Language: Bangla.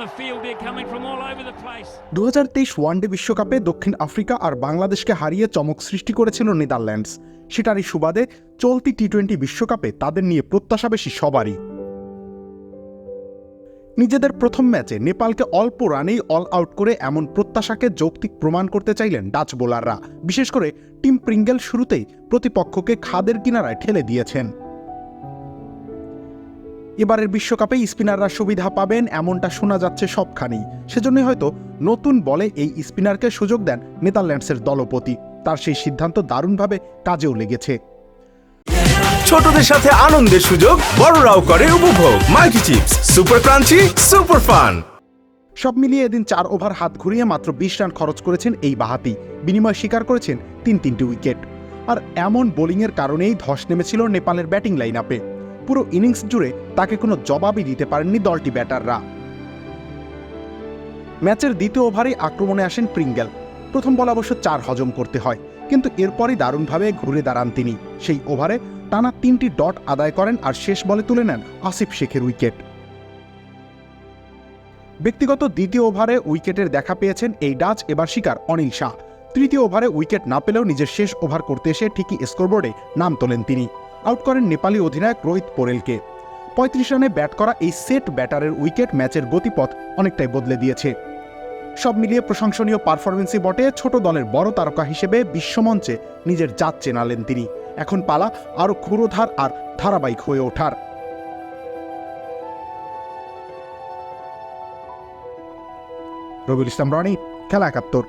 the field here coming from all over the place. দু ওয়ানডে বিশ্বকাপে দক্ষিণ আফ্রিকা আর বাংলাদেশকে হারিয়ে চমক সৃষ্টি করেছিল নেদারল্যান্ডস। সেটারই সুবাদে চলতি টি টোয়েন্টি বিশ্বকাপে তাদের নিয়ে প্রত্যাশা বেশি সবারই। নিজেদের প্রথম ম্যাচে নেপালকে অল্প রানেই অল আউট করে এমন প্রত্যাশাকে যৌক্তিক প্রমাণ করতে চাইলেন ডাচ বোলাররা। বিশেষ করে টিম প্রিঙ্গেল শুরুতেই প্রতিপক্ষকে খাদের কিনারায় ঠেলে দিয়েছেন। এবারের বিশ্বকাপে স্পিনাররা সুবিধা পাবেন এমনটা শোনা যাচ্ছে সবখানেই সেজন্যই হয়তো নতুন বলে এই স্পিনারকে সুযোগ দেন নেদারল্যান্ডসের দলপতি। তার সেই সিদ্ধান্ত দারুণভাবে কাজেও লেগেছে। ছোটদের সাথে আনন্দের সুযোগ বড়রাও করে উপভোগ। Multi chips super crunchy super fun. সব মিলিয়ে এদিন চার ওভার হাত ঘুরিয়ে মাত্র বিশ রান খরচ করেছেন এই বাহাতি। বিনিময় স্বীকার করেছেন তিন তিনটি উইকেট। আর এমন বোলিংয়ের কারণেই ধস নেমেছিল নেপালের ব্যাটিং লাইন আপে পুরো ইনিংস জুড়ে তাকে কোনো জবাবই দিতে পারেননি দলটি ব্যাটাররা। ম্যাচের দ্বিতীয় ওভারে আক্রমণে আসেন প্রিঙ্গেল। প্রথম বল অবশ্য চার হজম করতে হয়, কিন্তু এরপরই দারুণভাবে ঘুরে দাঁড়ান তিনি। সেই ওভারে টানা তিনটি ডট আদায় করেন আর শেষ বলে তুলে নেন আসিফ শেখের উইকেট। ব্যক্তিগত দ্বিতীয় ওভারে উইকেটের দেখা পেয়েছেন এই ডাচ এবার শিকার অনিল শাহ। তৃতীয় ওভারে উইকেট না পেলেও নিজের শেষ ওভার করতে এসে ঠিকই স্কোরবোর্ডে নাম তোলেন তিনি। আউট করেন নেপালি অধিনায়ক রোহিত পোরেলকে। পঁয়ত্রিশ রানে ব্যাট করা এই সেট ব্যাটারের উইকেট ম্যাচের গতিপথ অনেকটাই বদলে দিয়েছে। সব মিলিয়ে প্রশংসনীয় পারফরমেন্সই বটে ছোট দলের বড় তারকা হিসেবে বিশ্বমঞ্চে নিজের জাত চেনালেন তিনি। এখন পালা আরও ক্ষুরোধার আর ধারাবাহিক হয়ে ওঠার। রবিউল ইসলাম রনি, খেলা একাত্তর।